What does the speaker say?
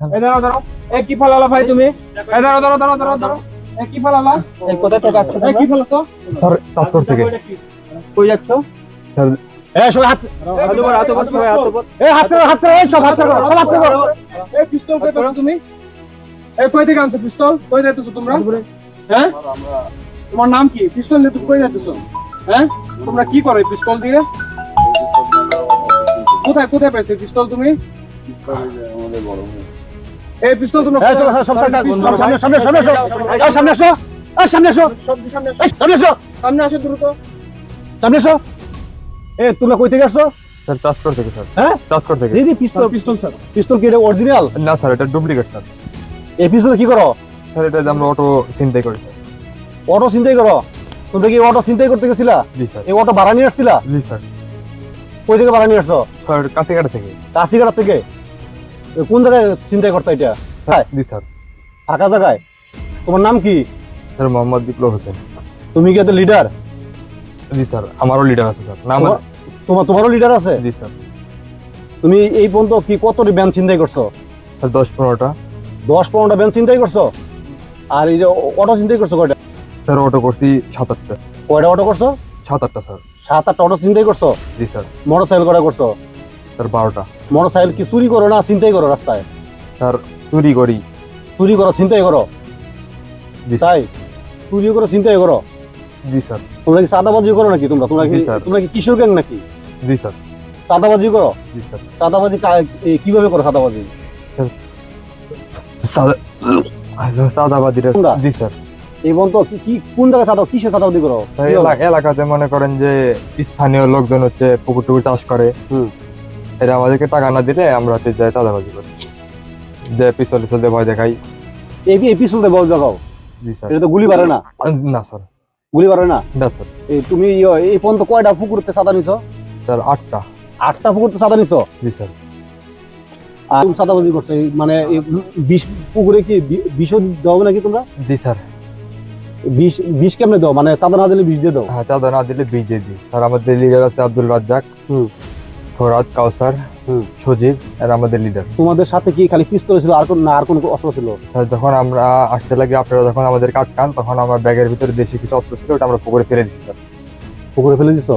এই দাঁড়াও দাঁড়াও। কি ফেলালা ভাই তুমি? এই দাঁড়াও দাঁড়াও দাঁড়াও দাঁড়াও দাঁড়াও। এই কি ফেলালা? এই কোথা থেকে আসছো কি ফেলাছো স্যার কাজকর থেকে। কই যাচ্ছ? এই সবাই হাত হাত উপর হাত উপর সবাই হাত উপর। এই হাত হাত সব হাত করো সব হাত করো এই পিস্তল কই পাচ্ছ তুমি? এই কই থেকে আনছো পিস্তল? কই যাইতেছো তোমরা? হ্যাঁ? তোমার নাম কি? পিস্তল নিয়ে তুমি কই যাইতেছো? হ্যাঁ? তোমরা কি করো পিস্তল দিয়ে? কোথায় কোথায় পেয়েছ পিস্তল তুমি? এই সব সব সব সামনে সামনে সামনে আসো সামনে আসো। এই সামনে আসো সামনে আসো। সামনে আসো। দ্রুত। সামনে আসো। এ তোমরা কই থেকে আসছো? স্যার টাচকর থেকে স্যার। হ্যাঁ? টাচকর থেকে দিদি পিস্তল পিস্তল স্যার। পিস্তল কি এটা অরিজিনাল না স্যার এটা ডুপ্লিকেট স্যার। এই পিস্তল কি করো? স্যার এটা আমরা অটো চিন্তাই করি অটো চিন্তাই করো? তোমরা কি অটো চিন্তাই করতে গেছিলা? জি স্যার। এই অটো ভাড়া নিয়ে আসছিলা? জি স্যার। কই থেকে ভাড়া নিয়ে আসছো? স্যার থেকে। কাশিগাড়া থেকে? কোন জায়গায় চিন্তাই করতে এটা? হ্যাঁ জি স্যার। ফাঁকা জায়গায়? তোমার নাম কি? স্যার মোহাম্মদ বিপ্লব হোসেন। তুমি কি এত লিডার জি স্যার আমারও লিডার আছে স্যার। নাম তোমার- তোমার তোমারও লিডার আছে? জি স্যার। তুমি এই পর্যন্ত কি কতটি ব্যান চিন্তাই করছ? স্যার দশ পনেরোটা। দশ পনেরোটা ব্যান চিন্তাই করছ? আর এই যে অটো চিন্তাই করছ কয়টা? স্যার অটো করছি সাত আটটা। কয়টা অটো করছ? সাত আটটা স্যার। সাত আটটা অটো চিন্তাই করছ? জি স্যার। মোটর সাইকেল কয়টা করছ? স্যার বারোটা। মোটর সাইকেল কি চুরি করো না চিন্তাই করো রাস্তায়? স্যার চুরি করি। চুরি করো চিন্তাই করো? জি তাই? চুরি করো চিন্তাই করো? জি স্যার। তোমরা কি চাঁদাবাজি করো নাকি তোমরা? তোমরা কি তোমরা কি কিশোর গ্যাং নাকি? জি স্যার। চাঁদাবাজি করো? জি স্যার। চাঁদাবাজি কীভাবে করো চাঁদাবাজি? জি স্যার। এই পর্যন্ত কি- কোন জায়গায় চাঁদা কিসে চাঁদাবাজি করো? এলাকাতে মনে করেন যে স্থানীয় লোকজন হচ্ছে পুকুর টুকুর চাষ করে। হুম। এরা আমাদেরকে টাকা না দিলে আমরা হচ্ছে যাই চাঁদাবাজি করি। যে পিস্তল টিস্তল দিয়ে ভয় দেখাই। এই এই পিছনে বল জাগাও জি স্যার। এটা তো গুলি পারে না? না স্যার। গুলি পারে না? না স্যার। এই তুমি এই পর্যন্ত কয়টা পুকুরতে চাঁদা নিছো? স্যার আটটা। আটটা পুকুরতে চাঁদা নিছো? জি স্যার। আর চাঁদাবাজি এই মানে বিষ পুকুরে কি বি- বিষও দাও নাকি তোমরা? জি স্যার। বিষ বিষ কেমনে দাও? মানে চাঁদা না দিলে বিষ দিয়ে দাও? হ্যাঁ চাঁদা না দিলে বীজ দিয়ে দিই। স্যার আমাদের লিডার আছে আব্দুল রাজ্জাক। হুম। ফরাদ কাউসার। সজীব আর আমাদের লিডার তোমাদের সাথে কি খালি পিস্তল ছিল আর কোন না আর কোন অস্ত্র ছিল? স্যার যখন আমরা আসতে লাগি আপনারা যখন আমাদের কাটকান তখন আমার ব্যাগের ভিতরে দেশি কিছু অস্ত্র ছিল ওটা আমরা পুকুরে ফেলে দিচ্ছি স্যার। পুকুরে ফেলে দিছো?